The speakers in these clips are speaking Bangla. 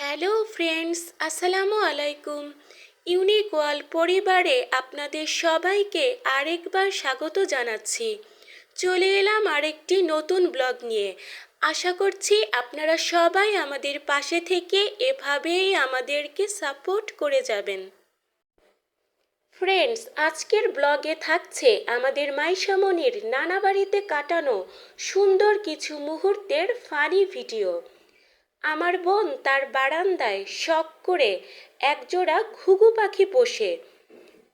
হ্যালো ফ্রেন্ডস, আসসালামু আলাইকুম। ইউনিক ওয়াল পরিবারে আপনাদের সবাইকে আরেকবার স্বাগত জানাচ্ছি। চলে এলাম আরেকটি নতুন ব্লগ নিয়ে। আশা করছি আপনারা সবাই আমাদের পাশে থেকে এভাবেই আমাদেরকে সাপোর্ট করে যাবেন। ফ্রেন্ডস, আজকের ব্লগে থাকছে আমাদের মাইশামনির নানা বাড়িতে কাটানো সুন্দর কিছু মুহূর্তের ফানি ভিডিও। আমার বোন তার বারান্দায় শখ করে একজোড়া ঘুঘু পাখি পোষে।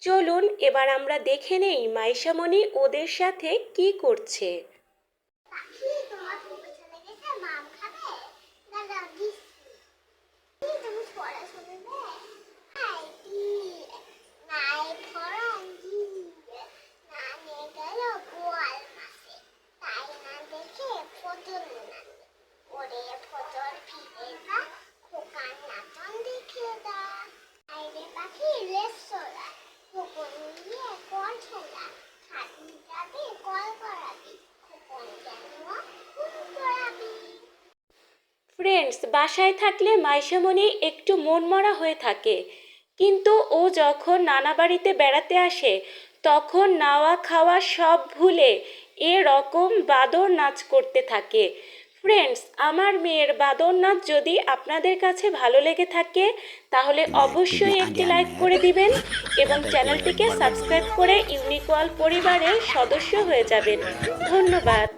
চলুন এবার আমরা দেখে নেই মাইশামণি ওদের সাথে কি করছে। ফ্রেন্ডস বাসায় থাকলে মাইশামণি একটু মনমরা হয়ে থাকে। কিন্তু ও যখন নানা বাড়িতে বেড়াতে আসে, তখন নাওয়া খাওয়া সব ভুলে এরকম রকম বাদর নাচ করতে থাকে। ফ্রেন্ডস আমার মেয়ের বাদর নাচ যদি আপনাদের কাছে ভালো লেগে থাকে তাহলে অবশ্যই একটি লাইক করে দিবেন এবং চ্যানেলটিকে সাবস্ক্রাইব করে ইউনিকোয়াল পরিবারের সদস্য হয়ে যাবেন। ধন্যবাদ।